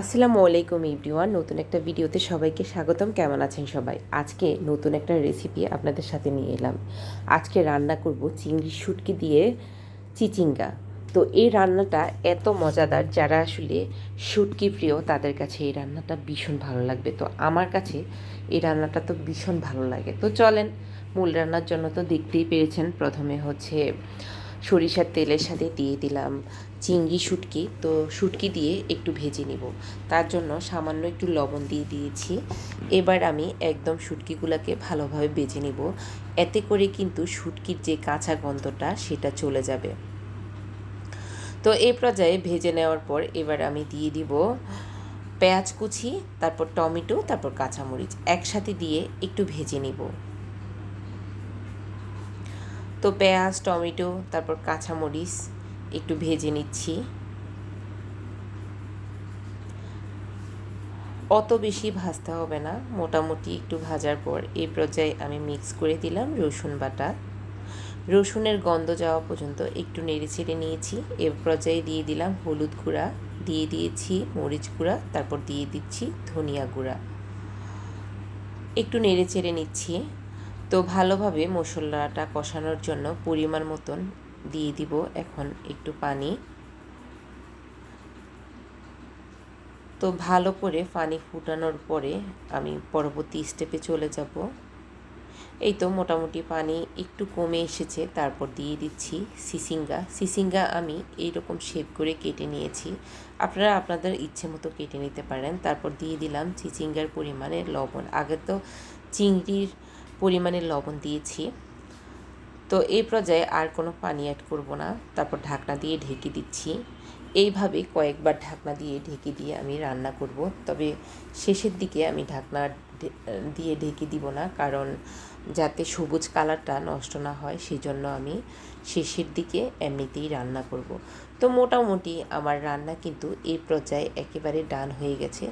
আসসালামু আলাইকুম ইভরিওয়ান নতুন একটা ভিডিওতে সবাইকে স্বাগতম। কেমন আছেন সবাই? আজকে নতুন একটা রেসিপি আপনাদের সাথে নিয়ে এলাম। আজকে রান্না করব চিংড়ি শুটকি দিয়ে চিচিঙ্গা। তো এই রান্নাটা এত মজাদার, যারা আসলে শুটকি প্রিয়, তাদের কাছে এই রান্নাটা ভীষণ ভালো লাগবে। তো আমার কাছে এই রান্নাটা তো ভীষণ ভালো লাগে। তো চলেন, মূল রান্নার জন্য তো দেখতেই পেরেছেন। প্রথমে হচ্ছে সরিষার তেলের সাথে দিয়ে দিলাম চিংড়ি শুটকি। তো শুটকি দিয়ে একটু ভেজে নিব। তার জন্য সামান্য একটু লবণ দিয়ে দিয়েছি। এবার আমি একদম শুটকিগুলোকে ভালোভাবে ভেজে নিব। এতে করে কিন্তু শুটকির যে কাঁচা গন্ধটা, সেটা চলে যাবে। তো এই পর্যায়ে ভেজে নেওয়ার পর এবার আমি দিয়ে দিব পেঁয়াজ কুচি, তারপর টমেটো, তারপর কাঁচামরিচ। একসাথে দিয়ে একটু ভেজে নিব। তো পেঁয়াজ, টমেটো, তারপর কাঁচামরিচ একটু ভেজে নিচ্ছি। অত বেশি ভাজতে হবে না, মোটামুটি একটু ভাজার পর। এই পর্যায়ে আমি মিক্স করে দিলাম রসুন বাটা। রসুনের গন্ধ যাওয়া পর্যন্ত একটু নেড়ে ছেড়ে নিয়েছি। এ পর্যায়ে দিয়ে দিলাম হলুদ গুঁড়া, দিয়ে দিয়েছি মরিচ গুঁড়া, তারপর দিয়ে দিচ্ছি ধনিয়া গুঁড়া। একটু নেড়ে চেড়ে নিচ্ছি। তো ভালোভাবে মশলাটা কষানোর জন্য পরিমাণ মতন দিয়ে দিব এখন একটু পানি। তো ভালো করে পানি ফুটানোর পরে আমি পরবর্তী স্টেপে চলে যাব। এই তো মোটামুটি পানি একটু কমে এসেছে, তারপর দিয়ে দিচ্ছি সিসিঙ্গা। সিসিঙ্গা আমি এই রকম শেপ করে কেটে নিয়েছি। আপনারা আপনাদের ইচ্ছে মতো কেটে নিতে পারেন। তারপর দিয়ে দিলাম চিচিঙ্গার পরিমাণে লবণ। আগে তো চিংড়ির পরিমাণে লবণ দিয়েছি। তো এই পর্যায়ে আর কোনো পানি অ্যাড করব না। তারপর ঢাকনা দিয়ে ঢেকে দিচ্ছি। এইভাবে কয়েকবার ঢাকনা দিয়ে ঢেকে দিয়ে আমি রান্না করব। তবে শেষের দিকে আমি ঢাকনা দিয়ে ঢেকে দিব না, কারণ যাতে সবুজ কালারটা নষ্ট না হয় সেই জন্য আমি শেষের দিকে এমনিতেই রান্না করব। তো মোটামুটি আমার রান্না কিন্তু এই পর্যায়ে একেবারে ডান হয়ে গেছে,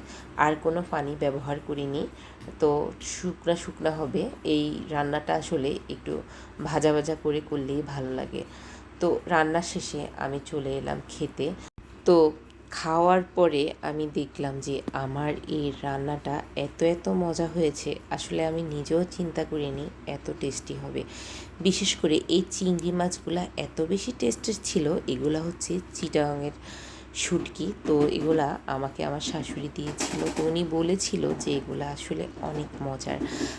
আর কোনো পানি ব্যবহার করিনি। তো শুকনা শুকনা হবে, এই রান্নাটা আসলে একটু ভাজা ভাজা করে করলেই ভালো লাগে। তো রান্না শেষে আমি চলে এলাম খেতে। তো খাওয়ার পরে আমি দেখলাম যে আমার এই রান্নাটা এত এত মজা হয়েছে, আসলে আমি নিজেও চিন্তা করিনি এত টেস্টি হবে। বিশেষ করে এই চিংড়ি মাছগুলা এত বেশি টেস্টের ছিল, এগুলা হচ্ছে চিটাংয়ের শুটকি। তো এগুলা আমাকে আমার শাশুড়ি দিয়েছিল। তো উনি বলেছিল যে এগুলা আসলে অনেক মজার।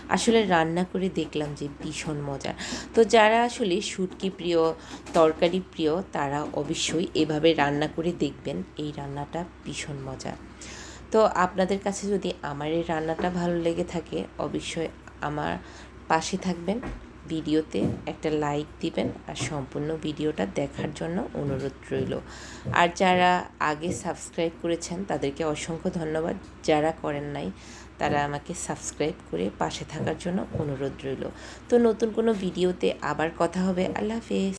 আসলে রান্না করে দেখলাম যে ভীষণ মজার। তো যারা আসলে শুটকি প্রিয়, তরকারি প্রিয়, তারা অবশ্যই এভাবে রান্না করে দেখবেন। এই রান্নাটা ভীষণ মজার। তো আপনাদের কাছে যদি আমার এই রান্নাটা ভালো লেগে থাকে, অবশ্যই আমার পাশে থাকবেন। ভিডিওতে একটা লাইক দিবেন আর সম্পূর্ণ ভিডিওটা দেখার জন্য অনুরোধ রইল। আর যারা আগে সাবস্ক্রাইব করেছেন, তাদেরকে অসংখ্য ধন্যবাদ। যারা করেন নাই, তারা আমাকে সাবস্ক্রাইব করে পাশে থাকার জন্য অনুরোধ রইল। তো নতুন কোনো ভিডিওতে আবার কথা হবে। আল্লাহ হাফেজ।